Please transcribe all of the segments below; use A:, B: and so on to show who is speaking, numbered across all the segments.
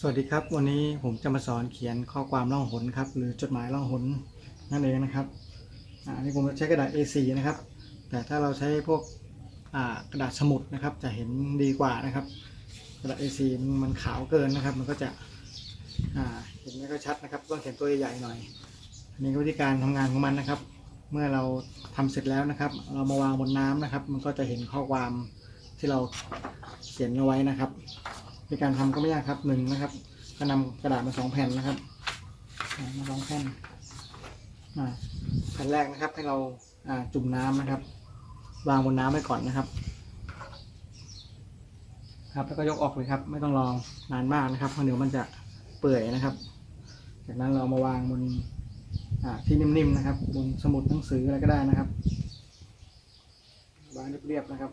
A: สวัสดีครับ วันนี้ผมจะมาสอนเขียนข้อความล่องหนครับ หรือจดหมายล่องหนนั่นเองนะครับอันนี้ผมจะใช้กระดาษ A4 นะครับ แต่ถ้าเราใช้พวกกระดาษสมุดนะครับ จะเห็นดีกว่านะครับ กระดาษ A4 มันขาวเกินนะครับ มันก็จะเห็นไม่ค่อยชัดนะครับ ต้องเขียนตัวใหญ่ๆหน่อยอันนี้วิธีการทำงานของมันนะครับ เมื่อเราทำเสร็จแล้วนะครับ เรามาวางบนน้ำนะครับ มันก็จะเห็นข้อความที่เราเขียนเอาไว้นะครับ ในการทำก็ไม่ยากครับหนึ่งนะครับ ก็นำกระดาษมาสองแผ่นนะครับมาสองแผ่นแผ่นแรกนะครับให้เราอ่าจุ่มน้ำนะครับ วางบนน้ำไว้ก่อนนะครับ ครับแล้วก็ยกออกเลยครับ ไม่ต้องรอนานมากนะครับเพราะเดี๋ยวมันจะเปื่อยนะครับ จากนั้นเรามาวางบนที่นิ่มๆนะครับ บนสมุดหนังสืออะไรก็ได้นะครับวางเรียบๆนะครับ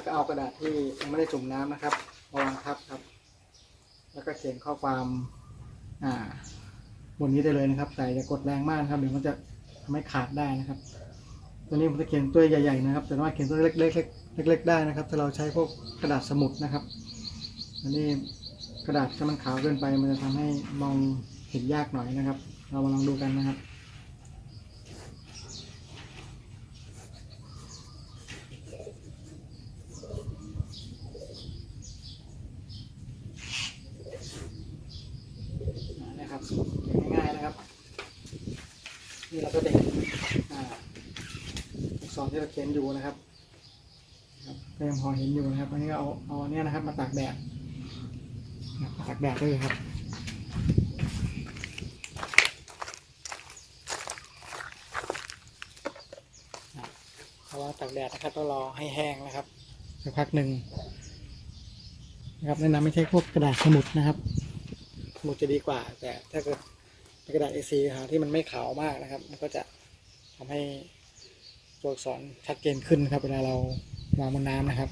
A: แล้วก็เอากระดาษที่ยังไม่ได้จุ่มน้ำนะครับมาวางทับครับ แล้วก็เขียนข้อความอ่าบนนี้ได้เลยนะครับ แต่อย่ากดแรงมากครับเดี๋ยวมันจะทำให้ขาดได้นะครับ ตัวนี้ผมจะเขียนตัวใหญ่ๆนะครับ แต่ว่าเขียนตัวเล็กๆเล็กๆได้นะครับ ถ้าเราใช้พวกกระดาษสมุดนะครับอันนี้กระดาษถ้ามันขาวเกินไป มันจะทำให้มองเห็นยากหน่อยนะครับ เรามาลองดูกันนะครับเขียนง่ายๆนะครับ นี่เราก็เห็นอ่าอักษรที่เราเขียนอยู่นะครับก็ยังพอเห็นอยู่นะครับ อันนี้ก็เอาเอาเนี้ยนะครับ มาตากแดดนะครับตากแดดด้วยครับอะเอาว่าตากแดดนะครับต้องรอให้แห้งนะครับสักพักหนึ่งนะครับแนะนำไม่ใช่พวกกระดาษสมุดนะครับสมุดจะดีกว่า แต่ถ้าเกิด กระดาษ A4 หาที่มันไม่ขาวมากนะครับ มันก็จะทำให้ตัวอักษรชัดเจนขึ้นครับเวลาเราวางบนน้ำนะครับ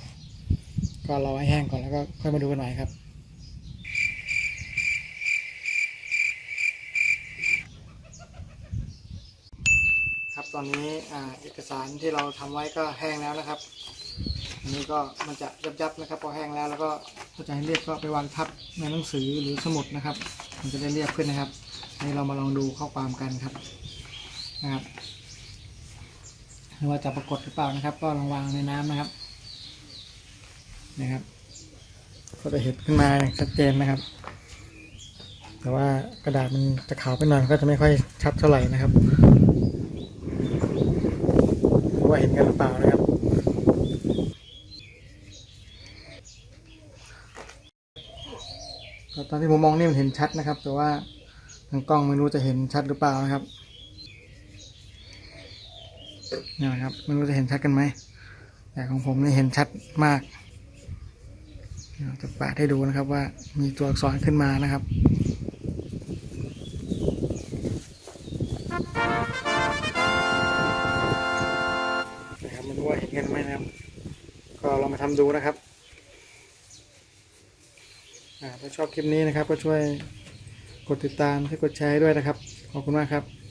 A: ก็รอให้แห้งก่อนแล้วก็ค่อยมาดูกันหน่อยครับครับตอนนี้อ่าเอกสารที่เราทำไว้ก็แห้งแล้วนะครับอันนี้ก็มันจะยับๆนะครับพอแห้งแล้วแล้วก็ถ้าจะให้เรียบก็ไปวางทับในหนังสือหรือสมุดนะครับ มันจะได้เรียบขึ้นนะครับ ให้เรามาลองดูข้อความกันครับนะครับว่าจะปรากฏหรือเปล่านะครับ ก็ลองวางในน้ำนะครับนะครับ ก็จะเห็นขึ้นมาอย่างชัดเจนนะครับ แต่ว่ากระดาษมันจะขาวไปหน่อยก็จะไม่ค่อยชัดเท่าไหร่นะครับว่าเห็นกันหรือเปล่านะครับตอนที่ผมมองนี่มันเห็นชัดนะครับ แต่ว่า ทางกล้องไม่รู้จะเห็นชัดหรือเปล่านะครับนี่นะครับไม่รู้จะเห็นชัดกันไหมแต่ของผมนี่เห็นชัดมากเดี๋ยวจะปาดให้ดูนะครับว่ามีตัวอักษรขึ้นมานะครับนะครับไม่รู้ว่าเห็นกันไหมนะครับ ก็ลองมาทำดูนะครับถ้าชอบคลิปนี้นะครับก็ช่วย กดติดตามช่วยกดแชร์ให้ด้วยนะครับ ขอบคุณมากครับ